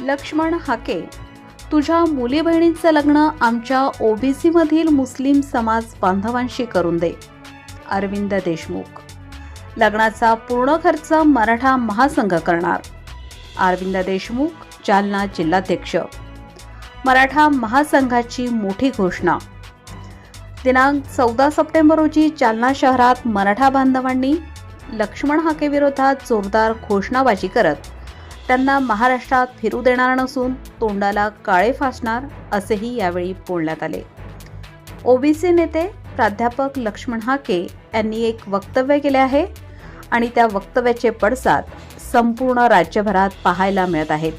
लक्ष्मण हाके तुझ्या मुली बहिणींचं लग्न आमच्या ओबीसीमधील मुस्लिम समाज बांधवांशी करून दे. अरविंद देशमुख. लग्नाचा पूर्ण खर्च मराठा महासंघ करणार. अरविंद देशमुख जालना जिल्हाध्यक्ष. मराठा महासंघाची मोठी घोषणा. दिनांक चौदा सप्टेंबर रोजी जालना शहरात मराठा बांधवांनी लक्ष्मण हाकेविरोधात जोरदार घोषणाबाजी करत त्यांना महाराष्ट्रात फिरू देणार नसून तोंडाला काळे फासणार असेही यावेळी बोलण्यात आले. ओबीसी नेते प्राध्यापक लक्ष्मण हाके यांनी एक वक्तव्य केले आहे आणि त्या वक्तव्याचे पडसाद संपूर्ण राज्यभरात पाहायला मिळत आहेत.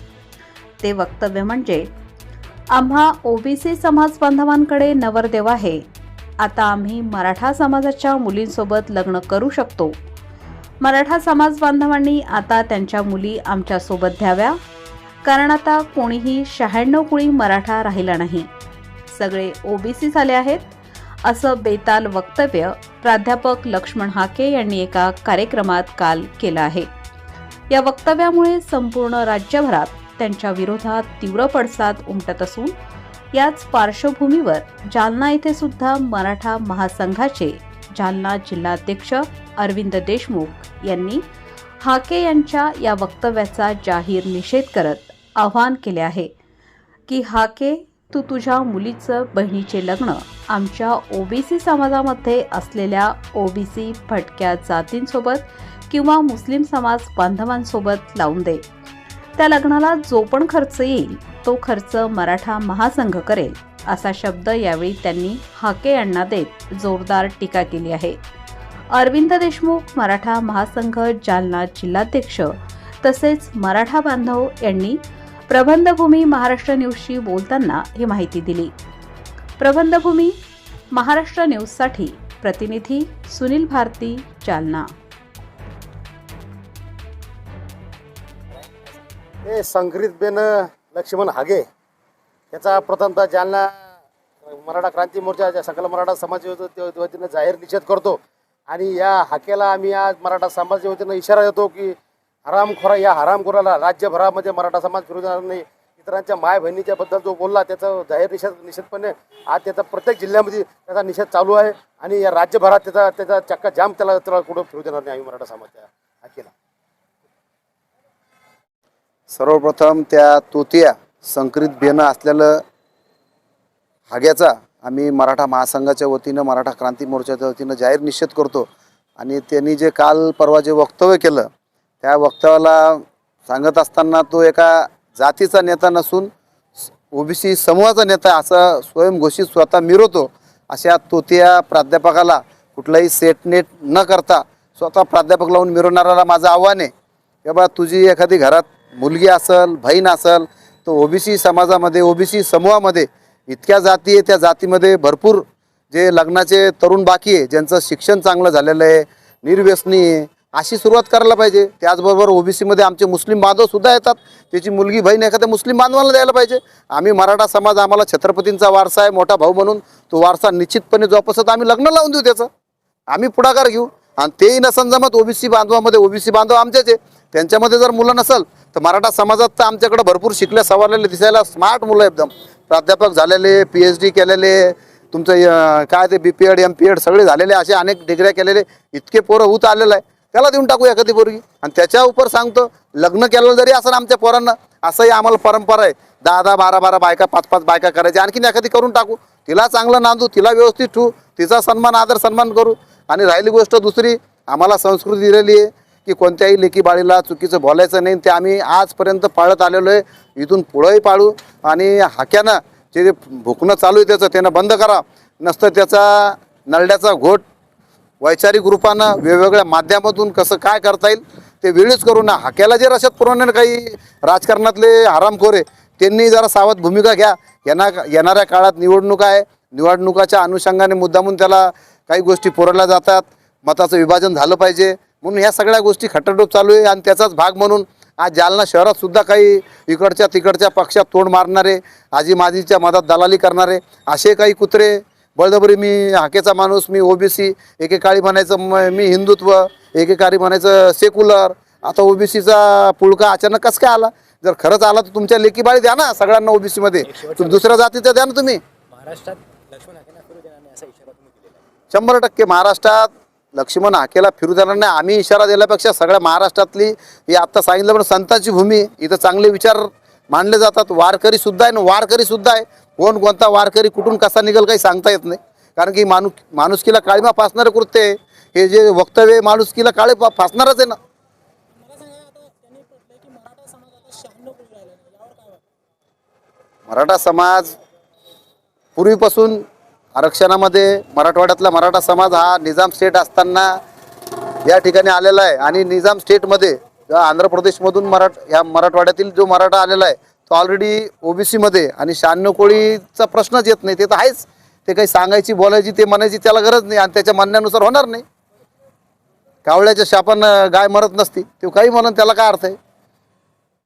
ते वक्तव्य म्हणजे आम्हा ओबीसी समाज बांधवांकडे नवरदेव आहे. आता आम्ही मराठा समाजाच्या मुलींसोबत लग्न करू शकतो. मराठा समाज बांधवांनी आता त्यांच्या मुली आमच्यासोबत द्याव्या. कारण आता कोणीही शहाण्णव कुळी मराठा राहिला नाही. सगळे ओबीसी झाले आहेत असं बेताल वक्तव्य प्राध्यापक लक्ष्मण हाके यांनी एका कार्यक्रमात काल केलं आहे. या वक्तव्यामुळे संपूर्ण राज्यभरात त्यांच्या विरोधात तीव्र पडसाद उमटत असून याच पार्श्वभूमीवर जालना येथे सुद्धा मराठा महासंघाचे जालना जिल्हाध्यक्ष अरविंद देशमुख यांनी हाके यांच्या या वक्तव्याचा जाहीर निषेध करत आवाहन केले आहे की हाके तू तुझ्या मुलीचं बहिणीचे लग्न आमच्या ओबीसी समाजामध्ये असलेल्या ओबीसी भटक्या जातींसोबत किंवा मुस्लिम समाज बांधवांसोबत लावून दे. त्या लग्नाला जो पण खर्च येईल तो खर्च मराठा महासंघ करेल. असा शब्द यावेळी त्यांनी हाके यांना देत जोरदार टीका केली आहे. अरविंद देशमुख मराठा महासंघ जालना जिल्हाध्यक्ष तसेच मराठा बांधव यांनी प्रबंधभूमी महाराष्ट्र न्यूजशी बोलताना ही माहिती दिली. प्रबंधभूमी महाराष्ट्र न्यूजसाठी प्रतिनिधी सुनील भारती जालना. हे संकरित बेन लक्ष्मण हागे याचा प्रथमतः जालना मराठा क्रांती मोर्चाच्या सकल मराठा समाज वतीनं जाहीर निषेध करतो. आणि या हाकेला आम्ही आज मराठा समाज वतीनं इशारा देतो की हरामखोरा या हरामखोराला राज्यभरामध्ये मराठा समाज फिरू देणार नाही. इतरांच्या माय बहिणीच्या बद्दल जो बोलला त्याचा जाहीर निषेध निषेधपणे आज त्याचा प्रत्येक जिल्ह्यामध्ये त्याचा निषेध चालू आहे. आणि या राज्यभरात त्याचा त्याचा चक्का जाम त्याला त्याला कुठं फिरू देणार नाही आम्ही मराठा समाजच्या हाकेला. सर्वप्रथम त्या तोतिया संकरित बेनं असलेलं हाग्याचा आम्ही मराठा महासंघाच्या वतीनं मराठा क्रांती मोर्चाच्या वतीनं जाहीर निषेध करतो. आणि त्यांनी जे काल परवा जे वक्तव्य केलं त्या वक्तव्याला सांगत असताना तो एका जातीचा नेता नसून ओबीसी समूहाचा नेता असं स्वयंघोषित स्वतः मिरवतो अशा तोतिया प्राध्यापकाला कुठलाही सेटनेट न करता स्वतः प्राध्यापक लावून मिरवणाऱ्याला माझं आव्हान आहे. की बा तुझी एखादी घरात मुलगी असल बहीण असल तर ओबीसी समाजामध्ये ओबीसी समूहामध्ये इतक्या जाती आहे त्या जातीमध्ये भरपूर जे लग्नाचे तरुण बाकी आहे ज्यांचं शिक्षण चांगलं झालेलं आहे निर्व्यसनी आहे अशी सुरुवात करायला पाहिजे. त्याचबरोबर ओबीसीमध्ये आमचे मुस्लिम बांधवसुद्धा येतात. त्याची मुलगी बहीण एखाद्या मुस्लिम बांधवाला द्यायला पाहिजे. आम्ही मराठा समाज आम्हाला छत्रपतींचा वारसा आहे मोठा भाऊ म्हणून तो वारसा निश्चितपणे जोपासत आम्ही लग्न लावून देऊ त्याचं. आम्ही पुढाकार घेऊ. आणि तेही नसन जमत ओबीसी बांधवामध्ये ओबीसी बांधव आमचेच आहे. त्यांच्यामध्ये जर मुलं नसेल तर मराठा समाजात तर आमच्याकडे भरपूर शिकले सवारलेले दिसायला स्मार्ट मुलं एकदम. प्राध्यापक झालेले पी एच डी केलेले तुमचं काय ते B P Ed M P Ed सगळे झालेले असे अनेक डिग्र्या केलेले इतके पोरं होत आलेलं आहे. त्याला देऊन टाकू एखादी पोरगी. आणि त्याच्या उपर सांगतो लग्न केलं जरी असं आमच्या पोरांना असंही आम्हाला परंपरा आहे. दहा दहा बारा बारा बायका पाच पाच बायका करायच्या आणखीन एखादी करून टाकू. तिला चांगलं नांदू तिला व्यवस्थित ठेवू. तिचा सन्मान आदर सन्मान करू. आणि राहिली गोष्ट दुसरी आम्हाला संस्कृती दिलेली आहे. की कोणत्याही लेखीबाळीला चुकीचं बोलायचं नाही. ते आम्ही आजपर्यंत पाळत आलेलो आहे. इथून पुढंही पाळू. आणि हाक्यानं जे भुकणं चालू आहे त्याचं त्यानं बंद करा. नसतं त्याचा नरड्याचा घोट. वैचारिक रूपानं वेगवेगळ्या माध्यमातून कसं काय करता येईल ते वेळीच करू ना हाक्याला जे रशात पुरवणारे काही राजकारणातले हरामखोरे त्यांनी जरा सावध भूमिका घ्या. येणार येणाऱ्या काळात निवडणुका आहे. निवडणुकाच्या अनुषंगाने मुद्दामून त्याला काही गोष्टी पुरवल्या जातात. मताचं विभाजन झालं पाहिजे. म्हणून ह्या सगळ्या गोष्टी खट्टाटोप चालू आहे आणि त्याचाच भाग म्हणून आज जालना शहरात सुद्धा काही इकडच्या तिकडच्या पक्षात तोड मारणारे आजी माजीच्या मदत दलाली करणारे असे काही कुत्रे बळजबरी मी हाकेचा माणूस मी ओबीसी एकेकाळी म्हणायचं म- मी हिंदुत्व एकेकाळी म्हणायचं सेक्युलर आता ओबीसीचा पुळका अचानक कसं काय आला? जर खरंच आला तर तुमच्या लेखी बाळी द्या ना सगळ्यांना ओबीसी मध्ये. तुम्ही दुसऱ्या जातीचं द्या ना तुम्ही. महाराष्ट्रात शंभर टक्के महाराष्ट्रात लक्ष्मण हाकेला फिरू जाणार नाही. आम्ही इशारा दिल्यापेक्षा सगळ्या महाराष्ट्रातली ही आत्ता सांगितलं पण संतांची भूमी इथं चांगले विचार मानले जातात. वारकरी सुद्धा आहे ना वारकरी सुद्धा आहे. कोण कोणता वारकरी कुठून कसा निघेल काही सांगता येत नाही. कारण की माणूस माणुसकीला काळीमा फासणारं कृत्य आहे हे जे वक्तव्य माणुसकीला काळे फासणारच आहे ना. मराठा समाज पूर्वीपासून आरक्षणामध्ये मराठवाड्यातला मराठा समाज हा निजाम स्टेट असताना या ठिकाणी आलेला आहे. आणि निजाम स्टेटमध्ये आंध्र प्रदेशमधून मराठ या मराठवाड्यातील जो मराठा आलेला आहे तो ऑलरेडी ओबीसीमध्ये आणि शहाण्णव कोळीचा प्रश्नच येत नाही. ते तर आहेच. ते काही सांगायची बोलायची ते म्हणायची त्याला गरज नाही आणि त्याच्या म्हणण्यानुसार होणार नाही. कावळ्याच्या शापानं गाय मरत नसती. ते काही म्हणून त्याला काय अर्थ आहे?